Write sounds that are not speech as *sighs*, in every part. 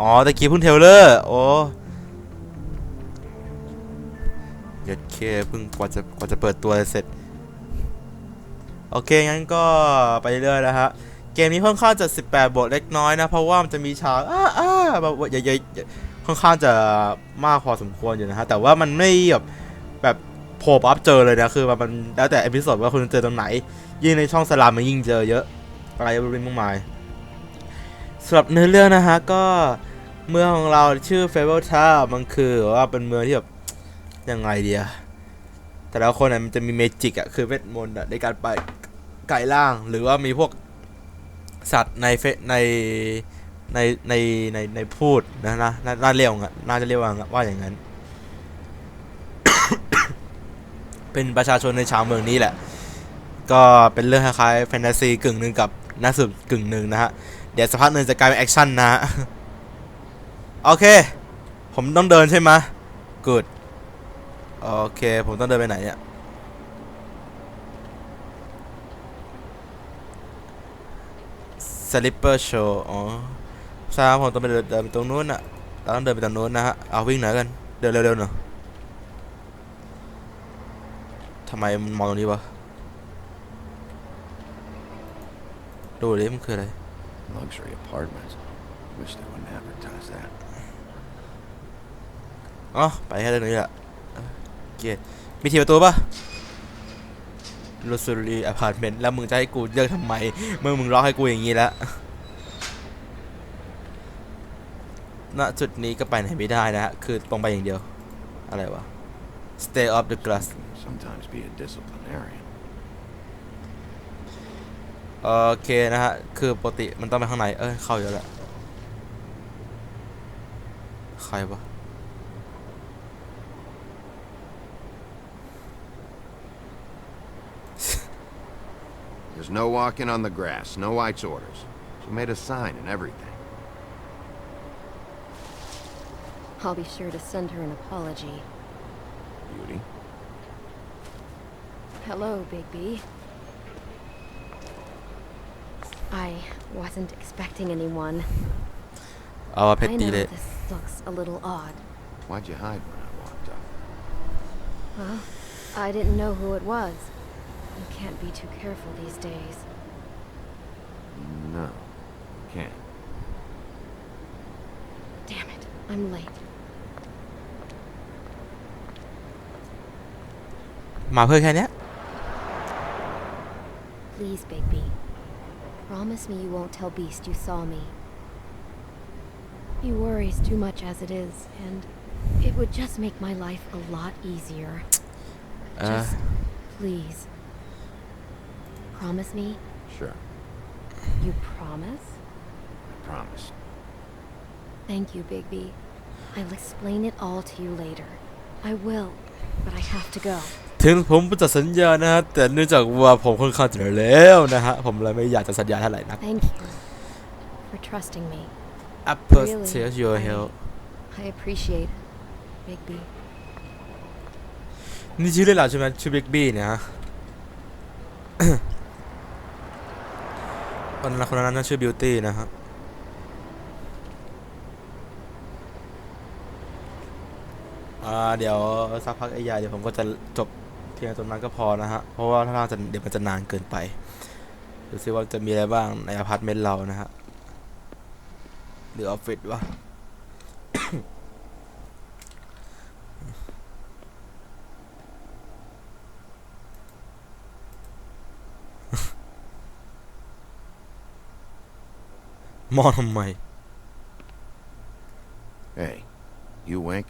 อ๋อตะกี้เพิ่งเทลเลอร์โอ้เย็ดเคเพิ่งกว่าจะกว่าจะเปิดตัวเสร็จ โอเค งั้นก็ไปเรื่อยนะฮะ เกมนี้ค่อนข้างจะ 18 บทเล็กน้อยนะ เพราะว่ามันจะมีฉากอ้าอ้าแบบใหญ่ๆค่อนข้างจะมากพอสมควรอยู่นะฮะ แต่ว่ามันไม่แบบแบบโผล่ปั๊บเจอเลยนะ คือมันแล้วแต่เอพิโซดว่าคุณจะเจอตรงไหน ยิ่งในช่องสลามมันยิ่งเจอเยอะอะไรบริมากมาย สำหรับเนื้อเรื่องนะฮะก็เมืองของเราชื่อเฟเบิลทามันคือว่าเป็นเมืองที่แบบยังไงเดียแต่ละคนน่ะมันจะมีเมจิกอะคือเวทมนต์อะในการไปไกลล่าง หรือว่ามีพวกสัตว์ในเฟในในในในในพูดนะนะน่าน่าเรียกว่าน่าจะเรียกว่าว่าอย่างนั้น เป็นประชาชนในชาวเมืองนี้แหละ ก็เป็นเรื่องคล้ายๆแฟนตาซีกึ่งหนึ่งกับนักสืบกึ่งหนึ่งนะฮะ เดี๋ยวสักพักหนึ่งจะกลายเป็นแอคชั่นนะฮะโอเค ผมต้องเดินใช่ไหมะ good โอเค ผมต้องเดินไปไหนเนี่ย slipper show อ๋อใช่ครับผมต้องไปเดินเดินไปตรงนู้นอะเราต้องเดินไปตรงนู้นนะฮะ เอาวิ่งหน่อยกัน เดินเร็วๆหน่อยทำไมมันมองตรงนี้วะ ดูดิมันคืออะไร Luxury apartments. Wish they wouldn't advertise that. อ๋อไปแค่ตรงนี้แหละเกียมีทีประตูปะลูซูรีอพาร์ตเมนต์แล้วมึงจะให้กูเลือกทำไมเมื่อมึงล็อกให้กูอย่างนี้แล้วณจุดนี้ก็ไปไหนไม่ได้นะฮะ คือตรงไปอย่างเดียว อะไรวะ stay off the glass Can sometimes be a disciplinarian. โอเคนะฮะ คือปกติมันต้องไปข้างใน เอ้ย เข้าอยู่แล้วแหละใครวะ There's no *laughs* walking on the grass, no White's orders. She made a sign and everything. I'll be sure to send her an apology. Beauty. Hello, Bigby. I wasn't expecting anyone. เอาว่าเพช I รตี know เลย this looks a little odd. Why'd you hide when I walked up? Well, I didn't know who it was. You can't be too careful these days. No. Can't. Damn it, I'm late. มาเพื่อแค่เนี้ย Please, Bigby. Promise me you won't tell Beast you saw me. He worries too much as it is, and it would just make my life a lot easier. Uh, just please. Promise me? Sure. You promise? I promise. Thank you, Bigby. I'll explain it all to you later. I will, but I have to go. ถึงผมจะสัญญานะฮะแต่เนื่องจากว่าผมค่อนข้างจะแล้วนะฮะผมเลยไม่อยากจะสัญญาเท่าไหร่นัก Thank you for trusting me. appreciate your help I appreciate it, Bigby. นี่ชื่อเล่นเหรอใช่ไหมชื่อบิ๊กบี้เนี่ยฮะคนนั้นคนนั้นน่าชื่อบิวตี้นะฮะอ่าเดี๋ยวสักพักไอ้ยาเดี๋ยวผมก็จะจบ เพียงตรงนั้นก็พอนะฮะ เพราะว่าถ้าทางจะเดี๋ยวมันจะนานเกินไปดูซิว่าจะมีอะไรบ้างในอพาร์ตเมนต์เรานะฮะ หรือออฟฟิศวะมองทำไม Hey, you wink?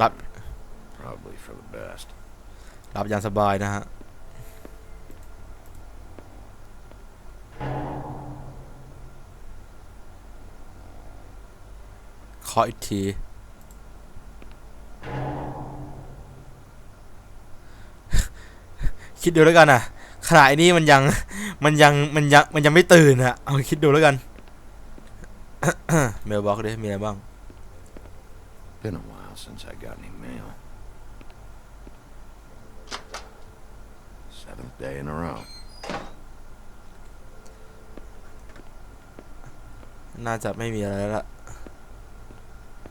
รับ Probably for the best. รับอย่างสบายนะฮะ ขออีกที คิดดูแล้วกันอะขณะนี้มันยัง มันยัง มันยัง มันยังไม่ตื่นอะ เอาคิดดูแล้วกัน เมลบ็อกดิมีอะไรบ้าง Been a while since I got any mail. Day in a row. น่าจะไม่มีอะไรแล้วละ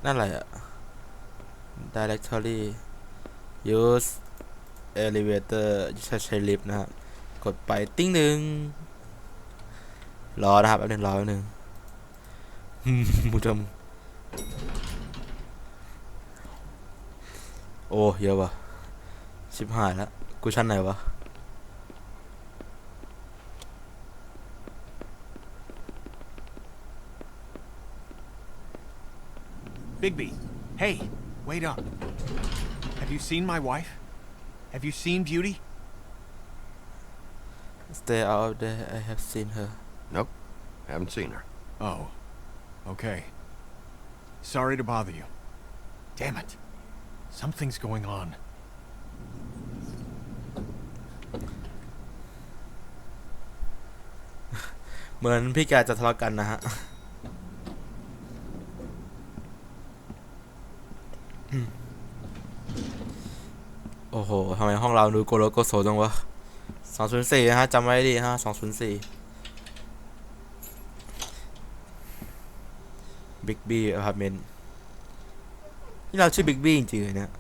นั่นอะไรอะ directory use elevator ใช้ใช้ลิฟต์นะครับ กดไปติ้งหนึ่งรอนะครับแป๊บนึงรอแป๊บหนึงมผู้ชมโอ้ เยอะว่ะชิบหายแล้ว กูชั้นไหนวะ Bigby, hey, wait up. Have you seen my wife? Have you seen Beauty? stay out of there I have seen her Nope. Haven't seen her. Oh, okay. Sorry to bother you. Damn it. Something's going on. *laughs* โอ้โหทำไมห้องเราดูโกโลโกโซจังวะสองศูนย์สี่นะฮะจำไว้ดีฮะสองศูนย์สี่บิ๊กบี้อพาร์ตเมนต์นี่เราชื่อบิ๊กบี้จริงๆเลยเนี่ย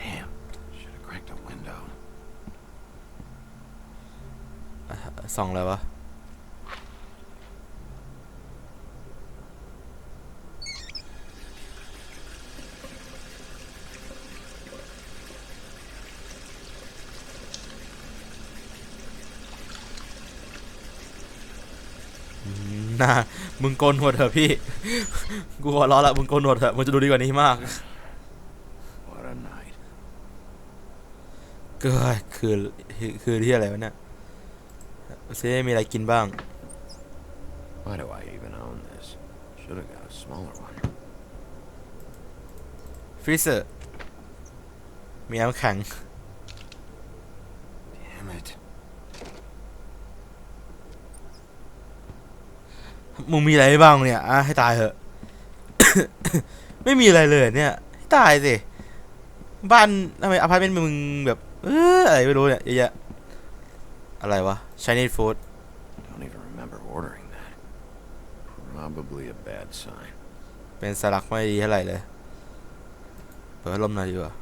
Damn. Should have cracked a window. ส่องอะไรวะ อืม น่ามึงโกนหนวดเถอะพี่ กูหัวเร้อละมึงโกนหนวดเถอะ มันจะดูดีกว่านี้มาก What a night. เกิดคือคือที่อะไรวะเนี่ยซิมีอะไรกินบ้าง Why do I even own this? Should have got a smaller one. ฟรีเซอร์มีน้ำแข็ง Damn it. มึงมีอะไรบ้างเนี่ยอะให้ตายเถอะ ไม่มีอะไรเลยเนี่ยให้ตายสิบ้านทำไมอพาร์ตเมนต์มึงแบบเอออะไรไม่รู้เนี่ยเยอะแยะอะไรวะ Chinese food Don't even remember ordering that. Probably a bad sign. เป็นสลักไม่ดีเท่าไหร่เลยเปิดพัดลมหน่อยดีกว่า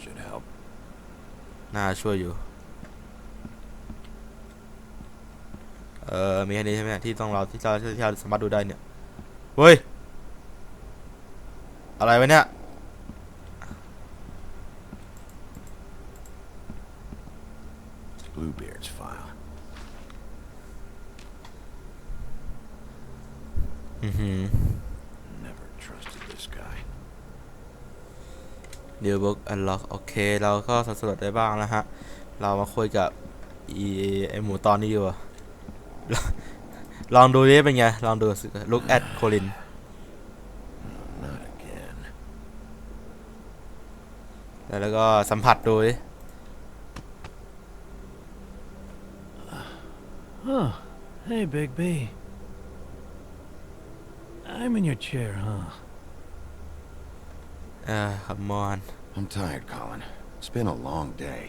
Should help. น่าช่วยอยู่ เออ มีแค่นี้ใช่ไหมที่ต้องเราที่เราที่เราสามารถดูได้เนี่ย เฮ้ย อะไรวะเนี่ย It's Bluebeard's file. อือหือ Never trusted this guy. New Book Unlock โอเค เราก็สำรวจได้บ้างแล้วฮะ เรามาคุยกับอีไอหมูตอนนี้ดีกว่า ลองดูดิเป็นไง ลองดูสิ Look at Colin Not again. แล้วแล้วก็สัมผัสดูดิ Oh, hey, Big B. I'm in your chair, huh? เออ come on I'm tired, Colin. It's been a long day.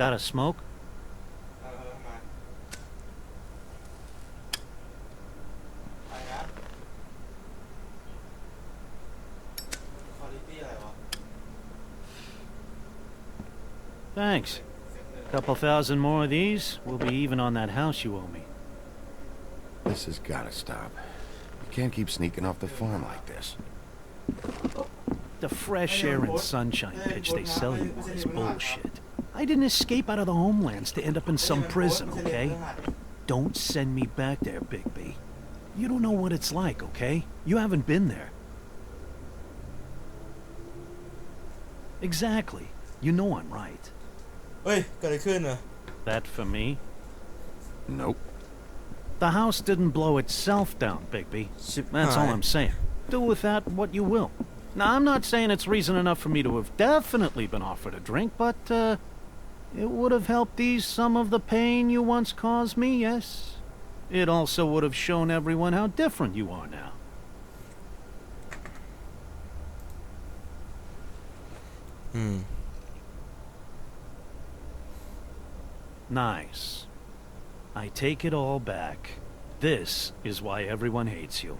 Got a smoke? Thanks. Couple thousand more of these, we'll be even on that house you owe me. This has gotta stop. You can't keep sneaking off the farm like this. The fresh air and sunshine pitch they sell you is bullshit. I didn't escape out of the homelands to end up in some prison, okay? Don't send me back there, Bigby. You don't know what it's like, okay? You haven't been there. Exactly. You know I'm right. Oi, got a. That for me? Nope. The house didn't blow itself down, Bigby. That's all I'm saying. Do with that what you will. Now, I'm not saying it's reason enough for me to have definitely been offered a drink, but, uh, it would have helped ease some of the pain you once caused me, yes? It also would have shown everyone how different you are now. Hmm. Nice. I take it all back. This is why everyone hates you.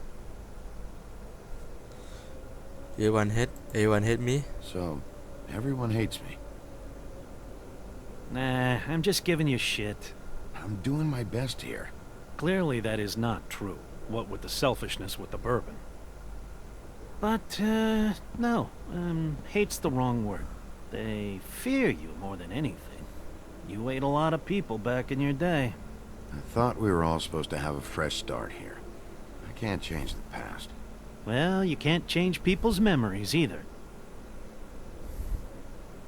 everyone hate everyone hate me So, everyone hates me. Nah, I'm just giving you shit. I'm doing my best here. Clearly that is not true, what with the selfishness with the bourbon. But, uh, no, um, hate's the wrong word. They fear you more than anything. You ate a lot of people back in your day. I thought we were all supposed to have a fresh start here. I can't change the past. Well, you can't change people's memories either.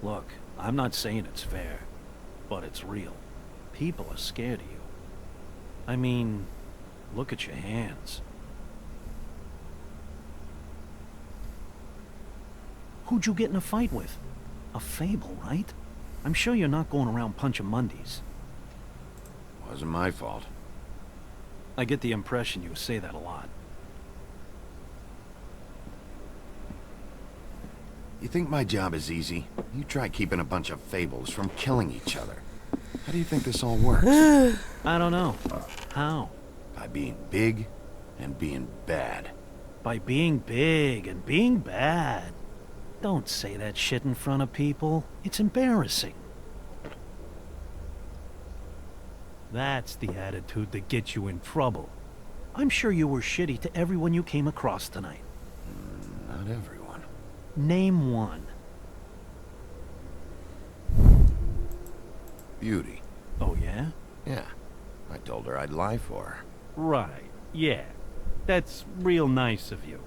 Look, I'm not saying it's fair, but it's real. People are scared of you. I mean, look at your hands. Who'd you get in a fight with? A fable, right? I'm sure you're not going around punching Mondays. Wasn't my fault. I get the impression you say that a lot. You think my job is easy? You try keeping a bunch of fables from killing each other. How do you think this all works? *sighs* I don't know. How? By being big and being bad. By being big and being bad. Don't say that shit in front of people. It's embarrassing. That's the attitude that gets you in trouble. I'm sure you were shitty to everyone you came across tonight. Hmm, not everyone. Name one. Beauty. Oh, yeah? Yeah. I told her I'd lie for her. Right. Yeah. That's real nice of you.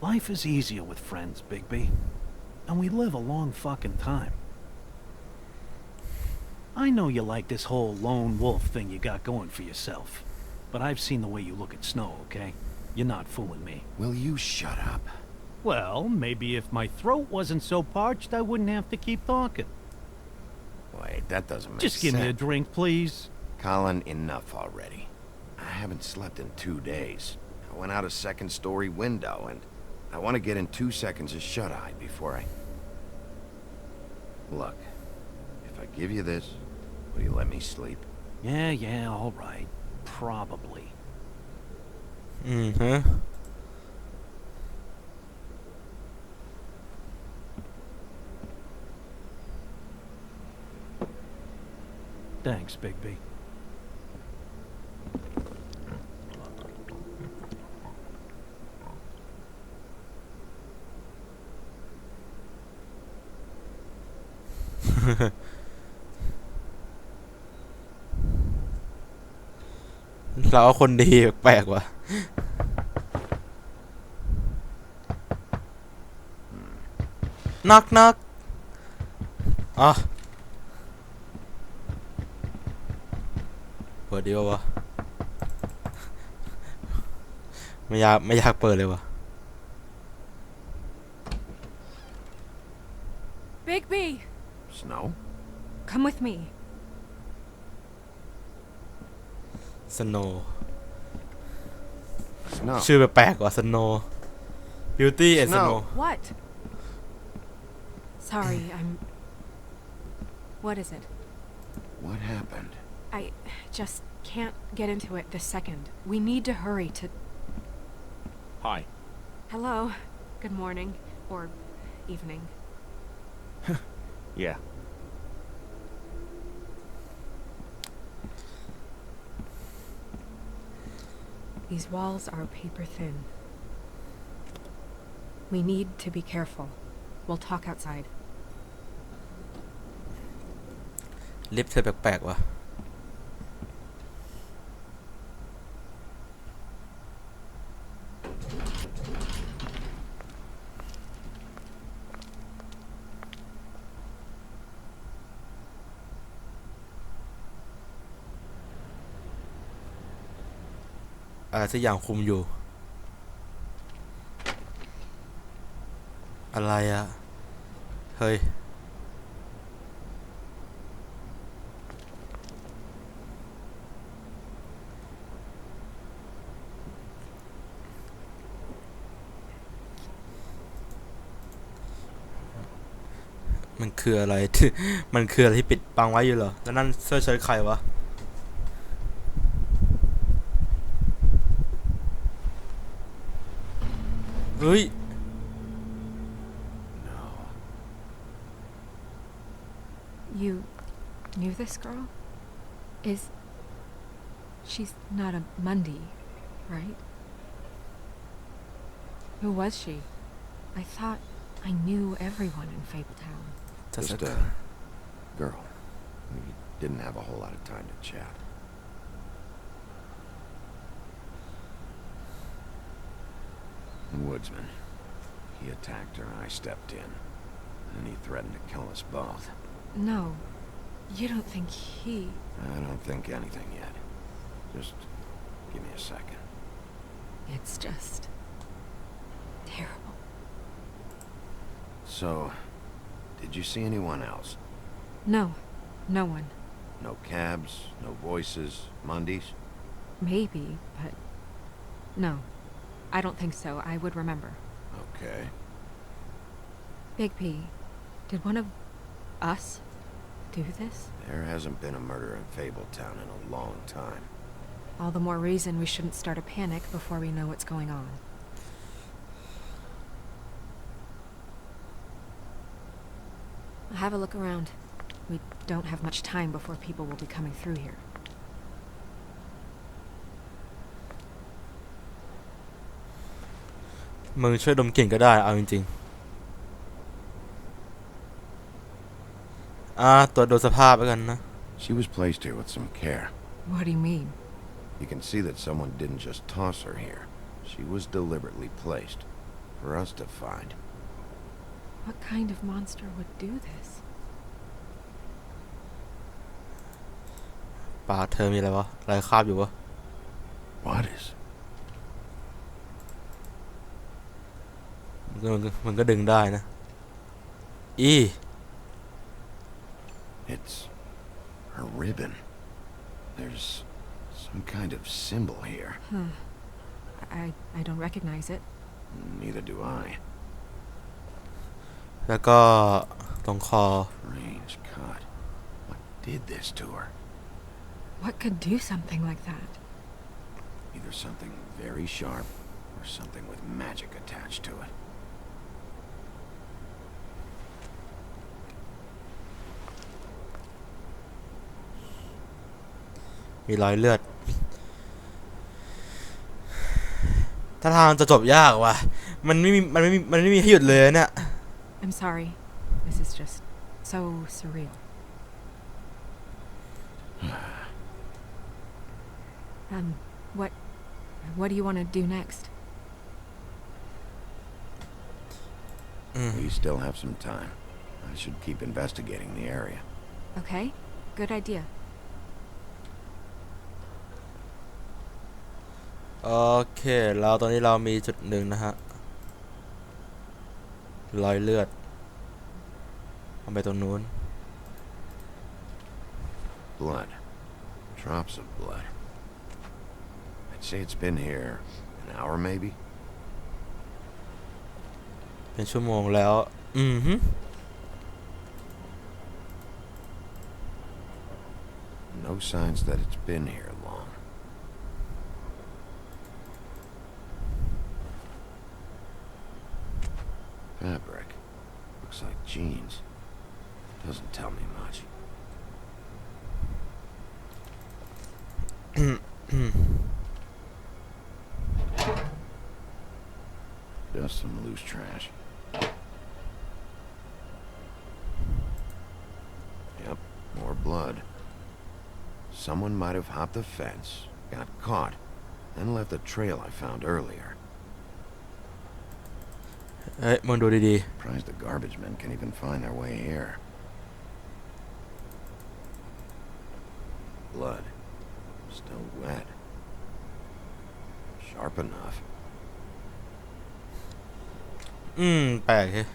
Life is easier with friends, Bigby. And we live a long fucking time. I know you like this whole lone wolf thing you got going for yourself. But I've seen the way you look at Snow, okay? You're not fooling me. Will you shut up? Well, maybe if my throat wasn't so parched, I wouldn't have to keep talking. Wait, that doesn't make Just give sense. me a drink, please. Colin, enough already. I haven't slept in two days. I went out a second story window, and I want to get in two seconds of shut-eye before I... Look, if I give you this, will you let me sleep? Yeah, yeah, all right. Probably. mm-hmm Thanks, Bigby. เราคนดีแปลกว่ะน็อกน็อกอ๋ออเปิ ดดีวะวะไม่อยากไม่อยากเปิดเลยวะ Bigby, Snow? come with me. สโน Snow. ชื่อแปลกๆว่ะสโน Beauty and Snow. Snow What? Sorry, I'm. What is it? What happened? I just can't get into it this second. We need to hurry to. Hi. Hello. Good morning. Or evening. *laughs* Yeah. These walls are paper thin. We need to be careful. We'll talk outside. ลิฟต์เธอแปลกๆว่ะ อะไรสักอย่างคุมอยู่ อะไรอะเฮ้ย มันคืออะไร มันคืออะไรที่ปิดบังไว้อยู่เหรอ แล้วนั่นเสื้อเชิ้ตใครวะ เฮ้ย No. You knew this girl? Is. She's not a Mundy, right? Who was she? I thought I knew everyone in Fabletown. จะสัก Just a girl. We didn't have a whole lot of time to chat. Woodsman. He attacked her and I stepped in. And he threatened to kill us both. No, you don't think he. I don't think anything yet. Just give me a second. It's just. terrible. So, did you see anyone else? No, no one. No cabs, no voices, Mundies? Maybe, but. No, I don't think so. I would remember. Okay. Big P, did one of us do this? There hasn't been a murder in Fabletown in a long time. All the more reason we shouldn't start a panic before we know what's going on. Have a look around. We don't have much time before people will be coming through here. มึงช่วยดมกลิ่นก็ได้ เอาจริงๆ อ่าตรวจดูสภาพแล้วกันนะ She was placed here with some care. What do you mean? You can see that someone didn't just toss her here. She was deliberately placed. For us to find. What kind of monster would do this? ปากเธอมีอะไรวะอะไรคาบอยู่วะ What is? มันก็มันก็มันก็ดึงได้นะ อี It's her ribbon. There's some kind of symbol here. I I don't recognize it. Neither do I. แล้วก็ตรงคอ Strange cut. What did this to her? What could do something like that? Either something very sharp or something with magic attached to it. มีรอยเลือด ถ้าทางจะจบยากว่ะ มันไม่มี มันไม่มี มันไม่มีให้หยุดเลยอะเนี่ย I'm sorry. This is just so surreal. um, what what do you want to do next? อืม We still have some time. I should keep investigating the area. Okay? Good idea. โอเคเราตอนนี้เรามีจุดหนึ่งนะฮะรอยเลือดเอาไปตรงนู้น Blood. Drops of blood. I'd say it's been here an hour maybe. เป็นชั่วโมงแล้ว อือฮึ No signs that it's been here Fabric. Looks like jeans. Doesn't tell me much. *clears throat* Just some loose trash. Yep, more blood. Someone might have hopped the fence, got caught, and left the trail I found earlier. เอ้ยมึงดูดี Surprised the garbage men can even find their way here. Blood. Still wet. Sharp enough. อืม แปลกเฮ้ย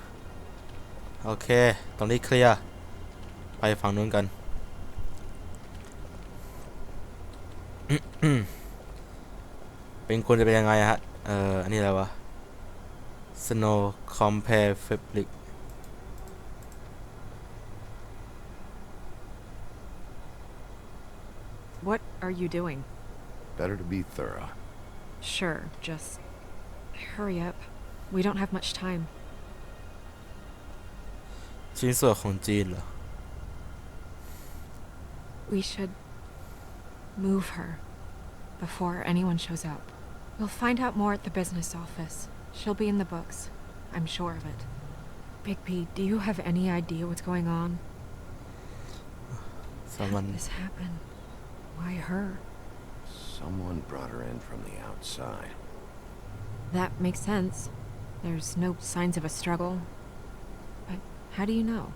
โอเค ตรงนี้เคลียร์ ไปฝั่งนู้นกันเป็นคุณจะเป็นยังไงฮะ เอ่ออันนี้อะไรวะ Snow Compare Fabric What are you doing? Better to be thorough. Sure, just hurry up. We don't have much time. ชิ้นส่วนของจีนเหรอ We should move her before anyone shows up. We'll find out more at the business office. She'll be in the books. I'm sure of it. Bigby, do you have any idea what's going on? Someone. How did this happen? Why her? Someone brought her in from the outside. That makes sense. There's no signs of a struggle. But how do you know?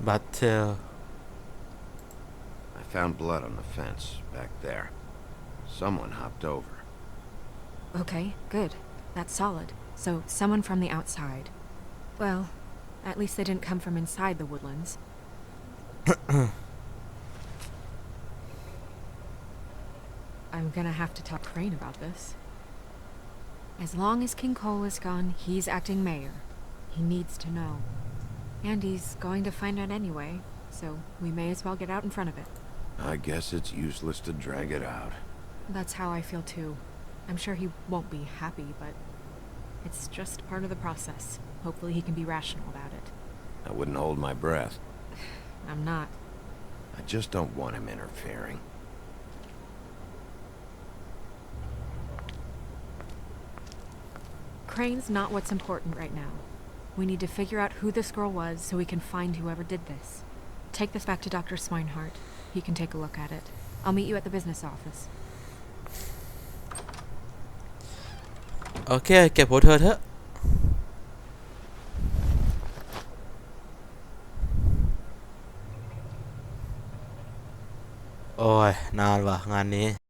But, uh... I found blood on the fence back there. Someone hopped over Okay, good. That's solid. So, someone from the outside. Well, at least they didn't come from inside the woodlands. *coughs* I'm gonna have to talk Crane about this. As long as King Cole is gone, he's acting mayor. He needs to know. And he's going to find out anyway, so we may as well get out in front of it. I guess it's useless to drag it out. That's how I feel too. I'm sure he won't be happy, but it's just part of the process. Hopefully, he can be rational about it. I wouldn't hold my breath. *sighs* I'm not. I just don't want him interfering. Crane's not what's important right now. We need to figure out who this girl was so we can find whoever did this. Take this back to Dr. Swinehart. He can take a look at it. I'll meet you at the business office. โอเค เก็บหัวเธอเถอะโอ้ย นานว่ะ งานนี้